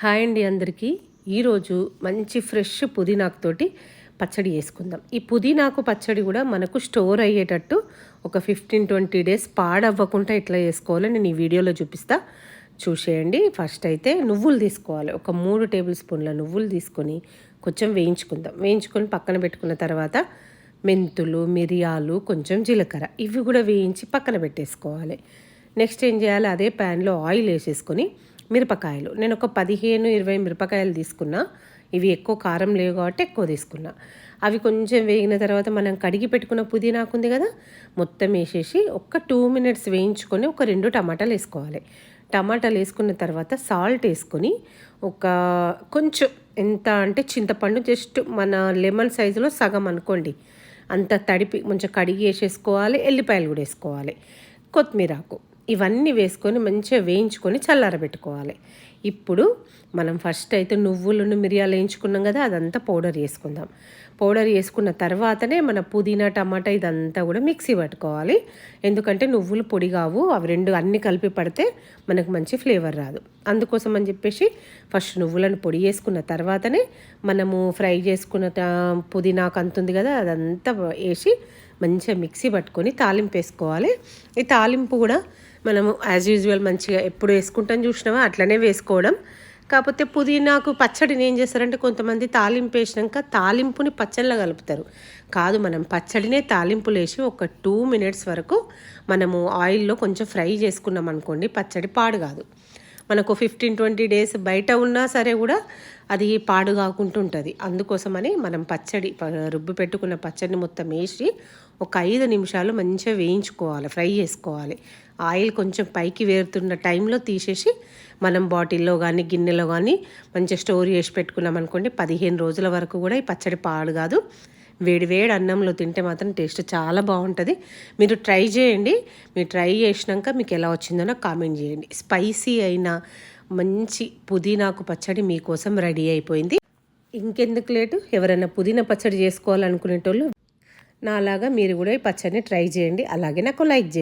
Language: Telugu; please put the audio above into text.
హాయ్ అండి అందరికీ. ఈరోజు మంచి ఫ్రెష్ పుదీనాకుతోటి పచ్చడి చేసుకుందాం. ఈ పుదీనాకు పచ్చడి కూడా మనకు స్టోర్ అయ్యేటట్టు ఒక ఫిఫ్టీన్ ట్వంటీ డేస్ పాడవ్వకుండా ఇట్లా చేసుకోవాలో నేను ఈ వీడియోలో చూపిస్తా. చూసేయండి. ఫస్ట్ అయితే నువ్వులు తీసుకోవాలి. ఒక మూడు టేబుల్ స్పూన్ల నువ్వులు తీసుకొని కొంచెం వేయించుకుందాం. వేయించుకొని పక్కన పెట్టుకున్న తర్వాత మెంతులు మిరియాలు కొంచెం జీలకర్ర ఇవి కూడా వేయించి పక్కన పెట్టేసుకోవాలి. నెక్స్ట్ ఏం చేయాలి? అదే ప్యాన్లో ఆయిల్ వేసేసుకొని మిరపకాయలు. నేను ఒక పదిహేను ఇరవై మిరపకాయలు తీసుకున్నా. ఇవి ఎక్కువ కారం లేవు కాబట్టి ఎక్కువ తీసుకున్నా. అవి కొంచెం వేగిన తర్వాత మనం కడిగి పెట్టుకున్న పుదీనాకు ఉంది కదా మొత్తం వేసేసి ఒక టూ మినిట్స్ వేయించుకొని ఒక రెండు టమాటాలు వేసుకోవాలి. టమాటాలు వేసుకున్న తర్వాత సాల్ట్ వేసుకొని ఒక కొంచెం ఎంత అంటే చింతపండు జస్ట్ మన లెమన్ సైజులో సగం అనుకోండి. అంత తడిపి కొంచెం కడిగి వేసేసుకోవాలి ఎల్లిపాయలు కూడా వేసుకోవాలి. కొత్తిమీరాకు ఇవన్నీ వేసుకొని మంచిగా వేయించుకొని చల్లారబెట్టుకోవాలి. ఇప్పుడు మనం ఫస్ట్ అయితే నువ్వులను మిరియాలు వేయించుకున్నాం కదా అదంతా పౌడర్ చేసుకుందాం. పౌడర్ వేసుకున్న తర్వాతనే మన పుదీనా టమాటా ఇదంతా కూడా మిక్సీ పట్టుకోవాలి. ఎందుకంటే నువ్వులు పొడి కావు అవి రెండు అన్నీ కలిపి పడితే మనకు మంచి ఫ్లేవర్ రాదు. అందుకోసం అని చెప్పేసి ఫస్ట్ నువ్వులను పొడి వేసుకున్న తర్వాతనే మనము ఫ్రై చేసుకున్న పుదీనాకు అంతుంది కదా అదంతా వేసి మంచిగా మిక్సీ పట్టుకొని తాలింపు వేసుకోవాలి. ఈ తాలింపు కూడా మనము యాజ్ యూజువల్ మంచిగా ఎప్పుడు వేసుకుంటాం చూసినావా? అట్లనే వేసుకోవడం. కాకపోతే పుదీనాకు పచ్చడిని ఏం చేస్తారంటే కొంతమంది తాలింపు వేసినాక తాలింపుని పచ్చళ్ళ కలుపుతారు. కాదు మనం పచ్చడినే తాలింపులు వేసి ఒక టూ మినిట్స్ వరకు మనము ఆయిల్లో కొంచెం ఫ్రై చేసుకున్నాం అనుకోండి పచ్చడి పాడు కాదు. మనకు ఫిఫ్టీన్ ట్వంటీ డేస్ బయట ఉన్నా సరే కూడా అది పాడు కాకుంటుంటుంది. అందుకోసమని మనం పచ్చడి రుబ్బు పెట్టుకున్న పచ్చడిని మొత్తం వేసి ఒక ఐదు నిమిషాలు మంచిగా వేయించుకోవాలి ఫ్రై చేసుకోవాలి. ఆయిల్ కొంచెం పైకి వేరుతున్న టైంలో తీసేసి మనం బాటిల్లో కానీ గిన్నెలో కానీ మంచిగా స్టోర్ చేసి పెట్టుకున్నాం అనుకోండి పదిహేను రోజుల వరకు కూడా ఈ పచ్చడి పాడు కాదు. వేడి వేడి అన్నంలో తింటే మాత్రం టేస్ట్ చాలా బాగుంటుంది. మీరు ట్రై చేయండి. మీరు ట్రై చేసినాక మీకు ఎలా వచ్చిందో నాకు కామెంట్ చేయండి. స్పైసీ అయిన మంచి పుదీనాకు పచ్చడి మీకోసం రెడీ అయిపోయింది. ఇంకెందుకు లేటు? ఎవరైనా పుదీనా పచ్చడి చేసుకోవాలనుకునేటోళ్ళు నాలాగా మీరు కూడా ఈ పచ్చడిని ట్రై చేయండి. అలాగే నాకు లైక్ చేయండి.